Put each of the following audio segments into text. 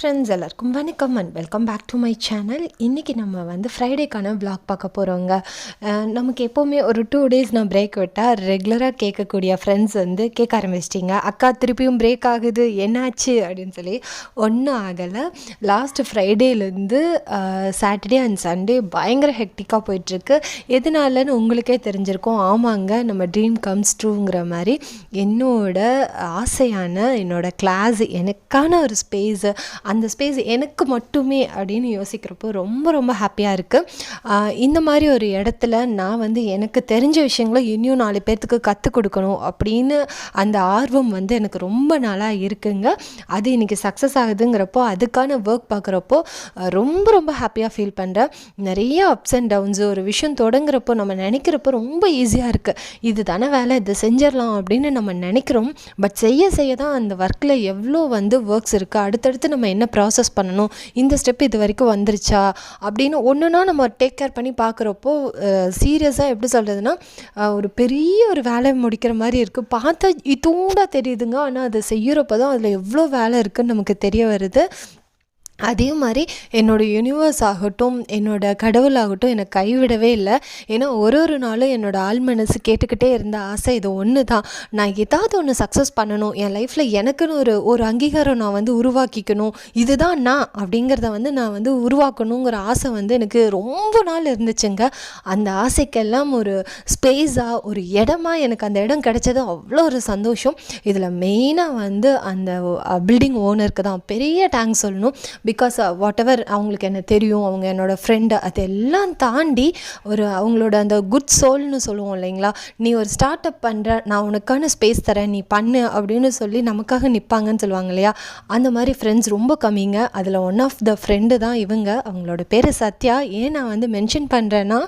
Friends எல்லாருக்கும் வணக்கம் and welcome back to my channel இன்றைக்கி நம்ம வந்து ஃப்ரைடேக்கான vlog பார்க்க போகிறோங்க நமக்கு எப்போவுமே ஒரு டூ டேஸ் நான் பிரேக் விட்டால் ரெகுலராக கேட்கக்கூடிய ஃப்ரெண்ட்ஸ் வந்து கேட்க ஆரம்பிச்சிட்டிங்க. அக்கா திருப்பியும் பிரேக் ஆகுது. என்னாச்சு? அப்படின்னு சொல்லி ஒன்றும் ஆகலை. லாஸ்ட் ஃப்ரைடேலேருந்து சாட்டர்டே அண்ட் சண்டே பயங்கர ஹெக்டிக்காக போயிட்டுருக்கு. எதனாலன்னு உங்களுக்கே தெரிஞ்சிருக்கும். ஆமாங்க நம்ம ட்ரீம் கம்ஸ் ட்ரூங்கிற மாதிரி என்னோட ஆசையான என்னோடய கிளாஸ் எனக்கான ஒரு ஸ்பேஸு அந்த ஸ்பேஸ் எனக்கு மட்டுமே அப்படின்னு யோசிக்கிறப்போ ரொம்ப ரொம்ப ஹாப்பியாக இருக்குது இந்த மாதிரி ஒரு இடத்துல நான் வந்து எனக்கு தெரிஞ்ச விஷயங்களை இன்னும் நாலு பேர்த்துக்கு கற்றுக் கொடுக்கணும் அப்படின்னு அந்த ஆர்வம் வந்து எனக்கு ரொம்ப நாளாக இருக்குங்க. அது இன்றைக்கி சக்ஸஸ் ஆகுதுங்கிறப்போ அதுக்கான ஒர்க் பார்க்குறப்போ ரொம்ப ரொம்ப ஹாப்பியாக ஃபீல் பண்ணுறேன் நிறைய அப்ஸ் அண்ட் டவுன்ஸு ஒரு விஷயம் தொடங்குறப்போ நம்ம நினைக்கிறப்போ ரொம்ப ஈஸியாக இருக்குது இது தானே வேலை இதை செஞ்சிடலாம் அப்படின்னு நம்ம நினைக்கிறோம். பட் செய்ய செய்ய தான் அந்த ஒர்க்கில் எவ்வளோ வந்து ஒர்க்ஸ் இருக்குது அடுத்தடுத்து நம்ம என்ன ப்ராசஸ் பண்ணணும்? இந்த ஸ்டெப் இது வரைக்கும் வந்துருச்சா? அப்படின்னு ஒன்றுனா நம்ம டேக் கேர் பண்ணி பார்க்குறப்போ சீரியஸாக எப்படி சொல்கிறதுனா ஒரு பெரிய ஒரு வேலை முடிக்கிற மாதிரி இருக்குது பார்த்தா இதூண்டா தெரியுதுங்க. ஆனால் அதை செய்கிறப்ப தான் அதில் எவ்வளோ வேலை இருக்குதுன்னு நமக்கு தெரிய வருது. அதே மாதிரி என்னோடய யூனிவர்ஸ் ஆகட்டும் என்னோட கடவுளாகட்டும் என்னை கைவிடவே இல்லை. ஏன்னா ஒரு ஒரு நாளும் என்னோடய ஆள் மனசு கேட்டுக்கிட்டே இருந்த ஆசை இது ஒன்று தான் நான் ஏதாவது ஒன்று சக்ஸஸ் பண்ணணும் என் லைஃப்பில் எனக்குன்னு ஒரு ஒரு அங்கீகாரம் நான் வந்து உருவாக்கிக்கணும் இதுதான் நான் அப்படிங்கிறத வந்து நான் வந்து உருவாக்கணுங்கிற ஆசை வந்து எனக்கு ரொம்ப நாள் இருந்துச்சுங்க. அந்த ஆசைக்கெல்லாம் ஒரு ஸ்பேஸாக ஒரு இடமா எனக்கு அந்த இடம் கிடைச்சது அவ்வளோ ஒரு சந்தோஷம். இதில் மெயினாக வந்து அந்த பில்டிங் ஓனருக்கு தான். பெரிய டேங்க் சொல்லணும். பிகாஸ் வாட் எவர் அவங்களுக்கு என்ன தெரியும் அவங்க என்னோடய ஃப்ரெண்டு அதெல்லாம் தாண்டி ஒரு அவங்களோட அந்த குட் சோல்னு சொல்லுவோம் இல்லைங்களா? நீ ஒரு ஸ்டார்ட் அப் பண்ணுற நான் உனக்கான ஸ்பேஸ் தரேன் நீ பண்ணு அப்படின்னு சொல்லி நமக்காக நிற்பாங்கன்னு சொல்லுவாங்க இல்லையா? அந்த மாதிரி ஃப்ரெண்ட்ஸ் ரொம்ப கம்மிங்க. அதில் ஒன் ஆஃப் த ஃப்ரெண்டு தான் இவங்க. அவங்களோட பேர் சத்யா. ஏன் நான் வந்து மென்ஷன் பண்ணுறேன்னா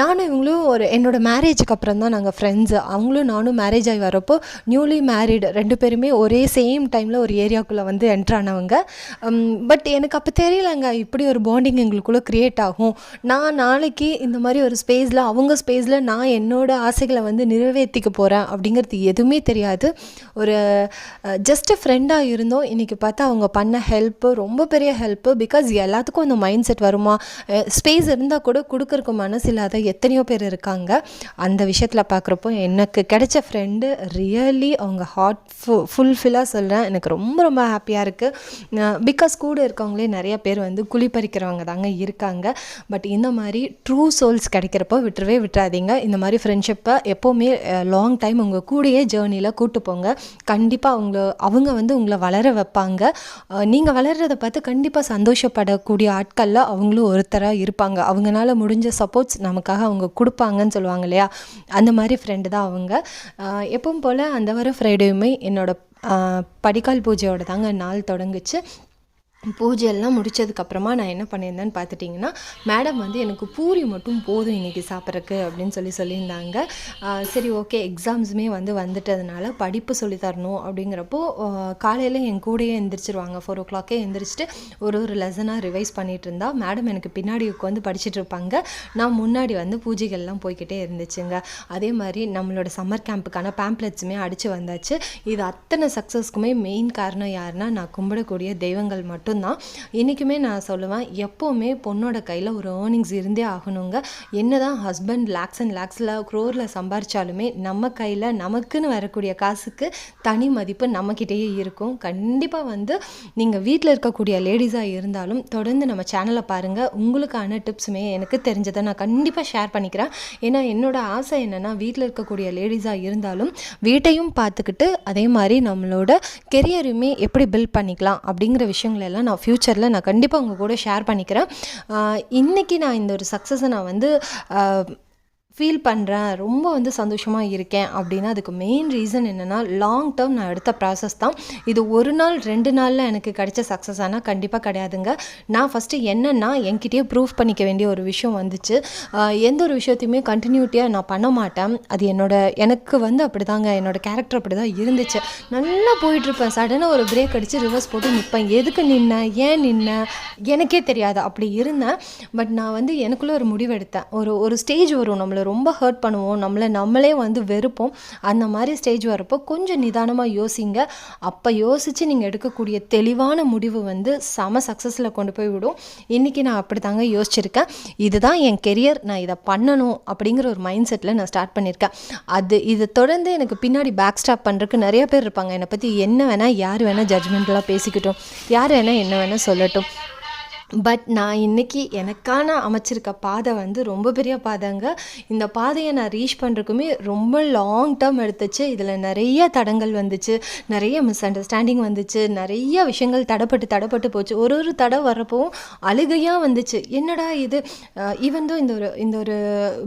நானும் இவங்களும் ஒரு என்னோட மேரேஜுக்கு அப்புறம் தான் நாங்கள் ஃப்ரெண்ட்ஸு அவங்களும் நானும் மேரேஜ் ஆகி வரப்போ நியூலி மேரிடு ரெண்டு பேருமே ஒரே சேம் டைமில் ஒரு ஏரியாக்குள்ளே வந்து என்ட்ரானவங்க பட் எனக்கு அப்போ தெரியலங்க. இப்படி ஒரு பாண்டிங் எங்களுக்குள்ளே க்ரியேட் ஆகும். நான் நாளைக்கு இந்த மாதிரி ஒரு ஸ்பேஸில் அவங்க ஸ்பேஸில் நான் என்னோடய ஆசைகளை வந்து நிறைவேற்றிக்க போகிறேன் அப்படிங்கிறது எதுவுமே தெரியாது. ஒரு ஜஸ்ட் ஃப்ரெண்டாக இருந்தோம். இன்றைக்கி பார்த்தா அவங்க பண்ண ஹெல்ப்பு ரொம்ப பெரிய ஹெல்ப்பு பிகாஸ் எல்லாத்துக்கும் அந்த மைண்ட் செட் வருமா ஸ்பேஸ் இருந்தால் கூட கொடுக்குறக்கு மனசு இல்லாத எத்தனையோ பேர் இருக்காங்க. அந்த விஷயத்தில் பார்க்குறப்போ எனக்கு கிடைச்ச ஃப்ரெண்டு ரியலி அவங்க ஹார்ட் ஃபு ஃபுல்ஃபில்லாக சொல்கிறேன் எனக்கு ரொம்ப ரொம்ப ஹாப்பியாக இருக்குது பிகாஸ் கூட இருக்கவங்களே நிறைய பேர் வந்து குழிப்பறிக்கிறவங்க தாங்க இருக்காங்க. பட் இந்த மாதிரி ட்ரூ சோல்ஸ் கிடைக்கிறப்போ விட்டுறவே விட்டுறாதீங்க. இந்த மாதிரி ஃப்ரெண்ட்ஷிப்பை எப்போவுமே லாங் டைம் உங்கள் கூடயே ஜேர்னியில் கூட்டு போங்க. கண்டிப்பாக அவங்க அவங்க வந்து உங்களை வளர வைப்பாங்க. நீங்கள் வளர்கிறத பார்த்து கண்டிப்பாக சந்தோஷப்படக்கூடிய ஆட்களில் அவங்களும் ஒருத்தராக இருப்பாங்க. அவங்களால முடிஞ்ச சப்போர்ட்ஸ் நமக்காக அவங்க கொடுப்பாங்கன்னு சொல்லுவாங்க இல்லையா? அந்த மாதிரி ஃப்ரெண்டு தான் அவங்க. எப்பவும் போல் அந்த வர ஃப்ரைடேயுமே என்னோட படிக்கால் பூஜையோட தாங்க நாள் தொடங்குச்சு. பூஜை எல்லாம் முடிச்சதுக்கப்புறமா நான் என்ன பண்ணியிருந்தேன்னு பார்த்துட்டிங்கன்னா மேடம் வந்து எனக்கு பூரி மட்டும் போதும் இன்றைக்கி சாப்பிட்றக்கு அப்படின்னு சொல்லி சொல்லியிருந்தாங்க. சரி ஓகே எக்ஸாம்ஸுமே வந்து வந்துட்டதுனால படிப்பு சொல்லித்தரணும் அப்படிங்கிறப்போ காலையில் என் கூடயே எந்திரிச்சிருவாங்க. ஃபோர் ஓ கிளாக்கே எந்திரிச்சிட்டு ஒரு ஒரு லெசனாக ரிவைஸ் பண்ணிகிட்டு இருந்தால் மேடம் எனக்கு பின்னாடி உட்காந்து படிச்சுட்டு இருப்பாங்க நான் முன்னாடி வந்து பூஜைகள்லாம் போய்க்கிட்டே இருந்துச்சுங்க. அதே மாதிரி நம்மளோட சம்மர் கேம்புக்கான பேம்ப்ளெட்ஸுமே அடித்து வந்தாச்சு. இது அத்தனை சக்ஸஸ்க்குமே மெயின் காரணம் யாருன்னா நான் கும்பிடக்கூடிய தெய்வங்கள் மட்டும். மட்டும்தான். இன்றைக்குமே நான் சொல்லுவேன் எப்போவுமே பொண்ணோட கையில் ஒரு ஏர்னிங்ஸ் இருந்தே ஆகணுங்க. என்ன தான் ஹஸ்பண்ட் லேக்ஸ் அண்ட் லேக்ஸில் க்ரோரில் சம்பாரித்தாலுமே நம்ம கையில் நமக்குன்னு வரக்கூடிய காசுக்கு தனி மதிப்பு நம்மக்கிட்டேயே இருக்கும். கண்டிப்பாக வந்து நீங்கள் வீட்டில் இருக்கக்கூடிய லேடிஸாக இருந்தாலும் தொடர்ந்து நம்ம சேனலை பாருங்கள் உங்களுக்கான டிப்ஸுமே எனக்கு தெரிஞ்சதை நான் கண்டிப்பாக ஷேர் பண்ணிக்கிறேன். ஏன்னா என்னோட ஆசை என்னென்னா வீட்டில் இருக்கக்கூடிய லேடிஸாக இருந்தாலும் வீட்டையும் பார்த்துக்கிட்டு அதே மாதிரி நம்மளோட கெரியருமே எப்படி பில்ட் பண்ணிக்கலாம் அப்படிங்கிற விஷயங்கள் எல்லாம் நான் ஃப்யூச்சரில் நான் கண்டிப்பாக உங்கள் கூட ஷேர் பண்ணிக்கிறேன். இன்றைக்கி நான் இந்த ஒரு சக்ஸஸை நான் வந்து ஃபீல் பண்ணுறேன் ரொம்ப வந்து சந்தோஷமாக இருக்கேன் அப்படின்னா அதுக்கு மெயின் ரீசன் என்னென்னா லாங் டேர்ம் நான் எடுத்த ப்ராசஸ் தான். இது ஒரு நாள் ரெண்டு நாளில் எனக்கு கிடைச்ச சக்ஸஸ் ஆனால் கண்டிப்பாக கிடையாதுங்க. நான் ஃபஸ்ட்டு என்னென்னா என்கிட்டயே ப்ரூவ் பண்ணிக்க வேண்டிய ஒரு விஷயம் வந்துச்சு. எந்த ஒரு விஷயத்தையுமே கண்டினியூட்டியாக நான் பண்ண மாட்டேன். அது என்னோட எனக்கு வந்து அப்படி தாங்க என்னோடய கேரக்டர் அப்படி தான் இருந்துச்சு. நல்லா போயிட்டுருப்பேன். சடனாக ஒரு பிரேக் அடித்து ரிவர்ஸ் போட்டு நிற்பேன் எதுக்கு நின்னேன் ஏன் நின்னேன் எனக்கே தெரியாது. அப்படி இருந்தேன். பட் நான் வந்து எனக்குள்ளே ஒரு முடிவெடுத்தேன். ஒரு ஒரு ஸ்டேஜ் வரும் நம்மளோட ரொம்ப ஹர்ட் பண்ணுவோம். நம்மளை நம்மளே வந்து வெறுப்போம். அந்த மாதிரி ஸ்டேஜ் வரப்போ கொஞ்சம் நிதானமாக யோசிங்க. அப்போ யோசித்து நீங்கள் எடுக்கக்கூடிய தெளிவான முடிவு வந்து செம சக்ஸஸில் கொண்டு போய் விடும். இன்றைக்கி நான் அப்படி தாங்க யோசிச்சிருக்கேன். இதுதான் என் கெரியர் நான் இதை பண்ணணும் அப்படிங்கிற ஒரு மைண்ட் செட்டில் நான் ஸ்டார்ட் பண்ணியிருக்கேன் அது இதை தொடர்ந்து எனக்கு பின்னாடி பேக் ஸ்டாப் பண்ணுறதுக்கு நிறைய பேர் இருப்பாங்க. என்னை பற்றி என்ன வேணால் யார் வேணால் ஜட்மெண்ட்லாம் பேசிக்கிட்டோம். யார் வேணால் என்ன வேணால் சொல்லட்டும். பட் நான் இன்றைக்கி எனக்கான அமைச்சிருக்க பாதை வந்து ரொம்ப பெரிய பாதைங்க. இந்த பாதையை நான் ரீச் பண்ணுறதுக்குமே ரொம்ப லாங் டேர்ம் எடுத்துச்சு. இதில் நிறைய தடங்கள் வந்துச்சு. நிறைய மிஸ் அண்டர்ஸ்டாண்டிங் வந்துச்சு. நிறைய விஷயங்கள் தடப்பட்டு தடப்பட்டு போச்சு. ஒரு ஒரு தடை வர்றப்பவும் அழுகையாக வந்துச்சு. என்னடா இது? ஈவன் தோ இந்த ஒரு இந்த ஒரு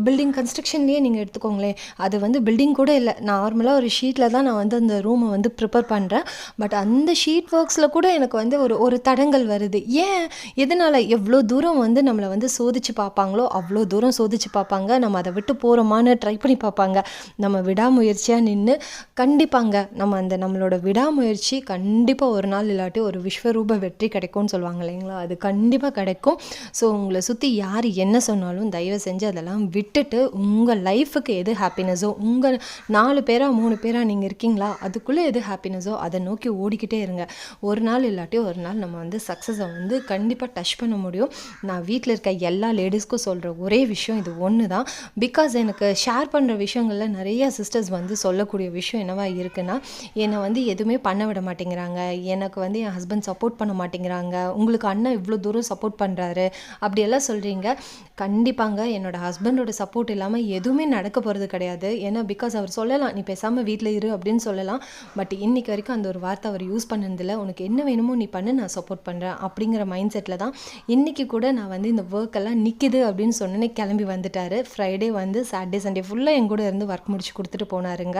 பில்டிங் கன்ஸ்ட்ரக்ஷன்லேயே நீங்கள் எடுத்துக்கோங்களேன் அது வந்து பில்டிங் கூட இல்லை. நார்மலாக ஒரு ஷீட்டில் தான் நான் வந்து அந்த ரூமை வந்து ப்ரிப்பேர் பண்ணுறேன் பட் அந்த ஷீட் ஒர்க்ஸில் கூட எனக்கு வந்து ஒரு ஒரு தடங்கள் வருது. ஏன்? எதனால் எவ்வளோ தூரம் வந்து நம்மளை வந்து சோதிச்சு பார்ப்பாங்களோ அவ்வளோ தூரம் சோதிச்சு பார்ப்பாங்க. நம்ம அதை விட்டு போகிறோமான்னு ட்ரை பண்ணி பார்ப்பாங்க. நம்ம விடாமுயற்சியாக நின்று கண்டிப்பாங்க நம்ம அந்த நம்மளோட விடாமுயற்சி கண்டிப்பாக ஒரு நாள் இல்லாட்டி ஒரு விஸ்வரூப வெற்றி கிடைக்கும்னு சொல்லுவாங்க இல்லைங்களா? அது கண்டிப்பாக கிடைக்கும். ஸோ உங்களை சுற்றி யார் என்ன சொன்னாலும் தயவு செஞ்சு அதெல்லாம் விட்டுட்டு உங்கள் லைஃபுக்கு எது ஹாப்பினஸோ உங்கள் நாலு பேராக மூணு பேராக நீங்கள் இருக்கீங்களா? அதுக்குள்ளே எது ஹாப்பினஸோ அதை நோக்கி ஓடிக்கிட்டே இருங்க. ஒரு நாள் இல்லாட்டி ஒரு நாள் நம்ம வந்து சக்ஸஸை வந்து கண்டிப்பாக டச் பண்ண முடியும். நான் வீட்டில் இருக்க எல்லா லேடிஸ்க்கும் சொல்கிற ஒரே விஷயம் இது ஒன்று தான். பிகாஸ் எனக்கு ஷேர் பண்ணுற விஷயங்களில் நிறைய சிஸ்டர்ஸ் வந்து சொல்லக்கூடிய விஷயம் என்னவா இருக்குன்னா என்னை வந்து எதுவுமே பண்ண விட மாட்டேங்கிறாங்க. எனக்கு வந்து என் ஹஸ்பண்ட் சப்போர்ட் பண்ண மாட்டேங்கிறாங்க. உங்களுக்கு அண்ணன் இவ்வளோ தூரம் சப்போர்ட் பண்ணுறாரு அப்படியெல்லாம் சொல்கிறீங்க கண்டிப்பாங்க என்னோடய ஹஸ்பண்டோட சப்போர்ட் இல்லாமல் எதுவுமே நடக்க போகிறது கிடையாது. ஏன்னா பிகாஸ் அவர் சொல்லலாம் நீ பேசாமல் வீட்டில் இரு அப்படின்னு சொல்லலாம். பட் இன்னைக்கு வரைக்கும் அந்த ஒரு வார்த்தை அவர் யூஸ் பண்ணதில்லை. உனக்கு என்ன வேணுமோ நீ பண்ணு நான் சப்போர்ட் பண்ணுறேன் அப்படிங்கிற மைண்ட் செட்டில் தான் இன்றைக்கி கூட நான் வந்து இந்த ஒர்க் எல்லாம் நிற்கிது அப்படின்னு சொன்னேனே கிளம்பி வந்துட்டார். ஃப்ரைடே வந்து சாட்டர்டே சண்டே ஃபுல்லாக என் கூட இருந்து ஒர்க் முடிச்சு கொடுத்துட்டு போனாருங்க.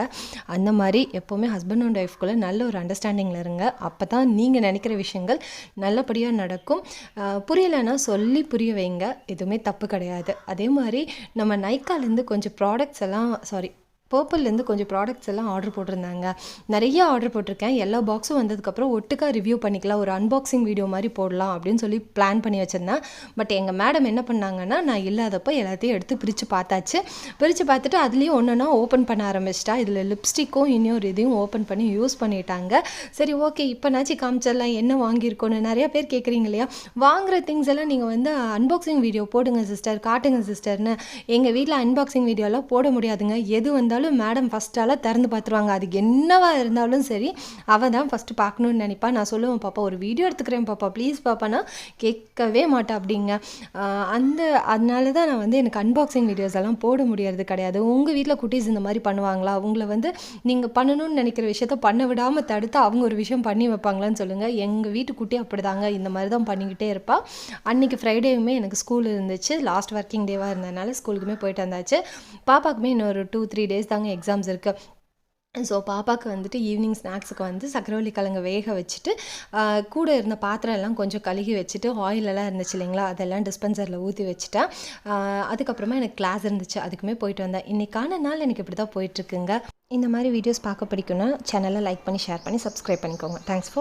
அந்த மாதிரி எப்போவுமே ஹஸ்பண்ட் அண்ட் ஒய்ஃப்குள்ளே நல்ல ஒரு அண்டர்ஸ்டாண்டிங்கில் இருங்க. அப்போ தான் நீங்கள் நினைக்கிற விஷயங்கள் நல்லபடியாக நடக்கும். புரியலைன்னா சொல்லி புரிய வைங்க. எதுவுமே தப்பு கிடையாது. அதே மாதிரி நம்ம நைக்காலேருந்து கொஞ்சம் ப்ராடக்ட்ஸ் எல்லாம் சாரி பர்பிள்லேருந்து கொஞ்சம் ப்ராடக்ட்ஸ் எல்லாம் ஆர்டர் போட்டிருந்தாங்க. நிறைய ஆர்டர் போட்டிருக்கேன். எல்லா பாக்ஸும் வந்ததுக்கப்புறம் ஒட்டுக்கா ரிவ்யூ பண்ணிக்கலாம். ஒரு அன்பாக்சிங் வீடியோ மாதிரி போடலாம் அப்படின்னு சொல்லி பிளான் பண்ணி வச்சுருந்தேன். பட் எங்கள் மேடம் என்ன பண்ணாங்கன்னா நான் இல்லாதப்போ எல்லாத்தையும் எடுத்து பிரித்து பார்த்தாச்சு. பிரித்து பார்த்துட்டு அதுலேயும் ஒன்றுனா ஓப்பன் பண்ண ஆரம்பிச்சிட்டா. இதில் லிப்ஸ்டிக்கும் இன்னொரு இதையும் ஓப்பன் பண்ணி யூஸ் பண்ணிட்டாங்க. சரி ஓகே இப்போனாச்சும் காமிச்சிடலாம். என்ன வாங்கியிருக்கோன்னு நிறைய பேர் கேட்குறீங்க இல்லையா? வாங்குற திங்ஸ் எல்லாம் நீங்கள் வந்து அன்பாக்சிங் வீடியோ போடுங்க சிஸ்டர் காட்டுங்க சிஸ்டர்னு எங்கள் வீட்டில் அன்பாக்சிங் வீடியோலாம் போட முடியாதுங்க. எது வந்தாலும் மேடம் ஃபஸ்ட்டால திறந்து பார்த்துருவாங்க. அது என்னவா இருந்தாலும் சரி அவள் தான் ஃபஸ்ட்டு பார்க்கணுன்னு நினைப்பா. நான் சொல்லுவேன் பாப்பா ஒரு வீடியோ எடுத்துக்கிறேன் பாப்பா. ப்ளீஸ் பாப்பானா கேட்கவே மாட்டா அப்படிங்க. அந்த அதனால தான் நான் வந்து எனக்கு அன்பாக்சிங் வீடியோஸ் எல்லாம் போட முடியறது கிடையாது. உங்கள் வீட்டில் குட்டீஸ் இந்த மாதிரி பண்ணுவாங்களா? உங்களை வந்து நீங்கள் பண்ணணும்னு நினைக்கிற விஷயத்த பண்ண விடாமல் தடுத்து அவங்க ஒரு விஷயம் பண்ணி வைப்பாங்களான்னு சொல்லுங்கள் எங்கள் வீட்டு குட்டி அப்படிதாங்க. இந்த மாதிரி தான் பண்ணிக்கிட்டே இருப்பா. அன்றைக்கி ஃப்ரைடேவுமே எனக்கு ஸ்கூல் இருந்துச்சு. லாஸ்ட் ஒர்க்கிங் டேவாக இருந்ததுனால ஸ்கூலுக்குமே போயிட்டு வந்தாச்சு. பாப்பாக்குமே இன்னொரு டூ த்ரீ டேஸ் தாங்க எக்ஸாம்ஸ் இருக்குது ஸோ பாப்பாவுக்கு வந்துட்டு ஈவினிங் ஸ்நாக்ஸுக்கு வந்து சக்கரவள்ளி கிழங்கு வேக வச்சுட்டு கூட இருந்த பாத்திரம் எல்லாம் கொஞ்சம் கழுகி வச்சுட்டு ஆயிலெல்லாம் இருந்துச்சு இல்லைங்களா? அதெல்லாம் டிஸ்பென்சரில் ஊற்றி வச்சுட்டேன். அதுக்கப்புறமா எனக்கு கிளாஸ் இருந்துச்சு. அதுக்குமே போயிட்டு வந்தேன். இன்றைக்கான நாள் எனக்கு இப்படி தான் போயிட்டுருக்குங்க இந்த மாதிரி வீடியோஸ் பார்க்க பிடிக்குன்னா சேனலை லைக் பண்ணி ஷேர் பண்ணி சப்ஸ்கிரைப் பண்ணிக்கோங்க. Thanks for